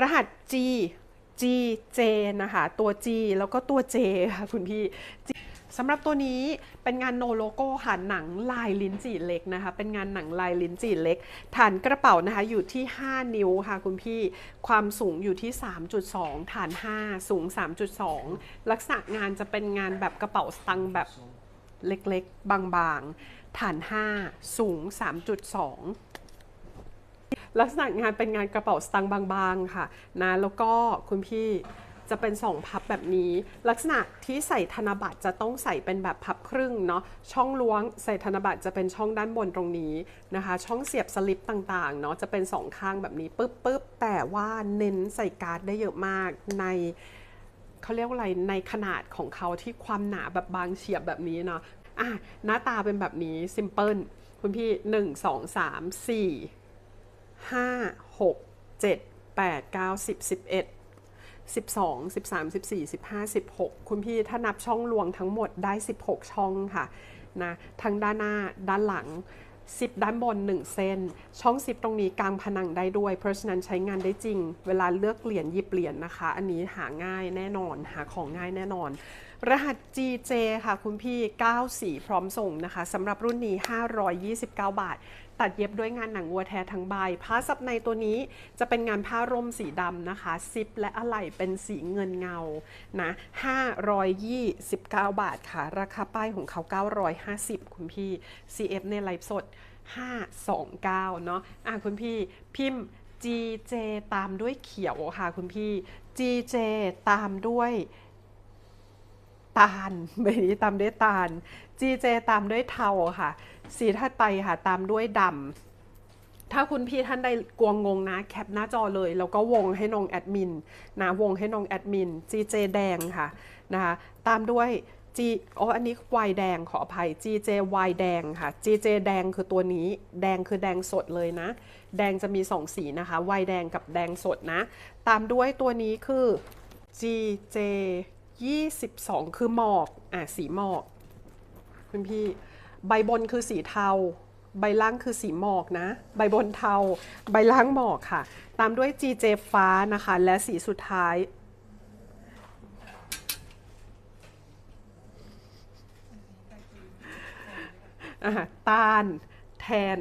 รหัส G G J นะคะ ตัว G แล้วก็ตัว J ค่ะคุณพี่ G สำหรับตัวนี้เป็นงานโนโลโก้ค่ะหนังลายลิ้นจี่เล็กนะคะ เป็นงานหนังลายลิ้นจี่เล็ก ฐานกระเป๋านะคะอยู่ที่ 5 นิ้วค่ะคุณพี่ ความสูงอยู่ที่ 3.2 ฐาน 5 สูง 3.2 ลักษณะงานจะเป็นงานแบบกระเป๋าสตังค์แบบเล็กๆ บางๆ ฐาน 5 สูง 3.2 ลักษณะงานเป็นงานกระเป๋าสตางค์บางๆค่ะนะแล้วก็คุณพี่จะเป็นสองพับแบบนี้ ลักษณะที่ใส่ธนบัตรจะต้องใส่เป็นแบบพับครึ่งเนาะช่องล้วงใส่ธนบัตรจะเป็นช่องด้านบนตรงนี้นะคะ ช่องเสียบสลิปต่างๆเนาะจะเป็นสองข้างแบบนี้ปึ๊บปึ๊บแต่ว่าเน้นใส่การ์ดได้เยอะมากในเขาเรียกว่าอะไรในขนาดของเขาที่ความหนาแบบบางเฉียบแบบนี้เนาะอะหน้าตาเป็นแบบนี้ซิมเพิลคุณพี่1 2 3 4ห้าหกเจ็ดแปดเก้าสิบสิบเอ็ดสิบส องสิบสามสิบสี่สิบห้าสิบหกคุณพี่ถ้านับช่องลวงทั้งหมดได้สิบหกช่องค่ะนะทั้งด้านหน้าด้านหลังสิบด้านบนหนึ่งเส้น ช่องสิบตรงนี้กลางผนังได้ด้วย เพราะฉะนั้นใช้งานได้จริง เวลาเลือกเหรียญหยิบเหรียญนะคะ อันนี้หาง่ายแน่นอนหาของง่ายแน่นอน รหัส GJ ค่ะคุณพี่9สีพร้อมส่งนะคะสำหรับรุ่นนี้ 529 บาท ตัดเย็บด้วยงานหนังวัวแท้ทั้งใบ ผ้าซับในตัวนี้จะเป็นงานผ้าร่มสีดำนะคะ ซิปและอะไหล่เป็นสีเงินเงา นะ 529 บาทค่ะ ราคาป้ายของเขา 950 คุณพี่ CF ในไลฟ์สด 529 เนาะอะคุณพี่พิมพ์ GJ ตามด้วยเขียวค่ะคุณพี่ GJ ตามด้วย ตาลใบนี้ตามด้วยตาล GJ ตามด้วยเทาค่ะ สีถัดไปค่ะตามด้วยดำ ถ้าคุณพี่ท่านใดกลัวงงนะ แคปหน้าจอเลย แล้วก็วงให้น้องแอดมินนะวงให้น้องแอดมิน GJ แดงค่ะนะคะตามด้วย G อ๋ออันนี้ Y แดงขออภัย GJ Y แดงค่ะ GJ แดงคือตัวนี้ แดงคือแดงสดเลยนะ แดงจะมี2สีนะคะ Y แดงกับแดงสดนะ ตามด้วยตัวนี้คือ GJ 22 คือหมอก อะสีหมอกคุณพี่ ใบบนคือสีเทา ใบล่างคือสีหมอกนะ ใบบนเทา ใบล่างหมอกค่ะ ตามด้วย GJ ฟ้านะคะ และสีสุดท้ายอะตาลแทน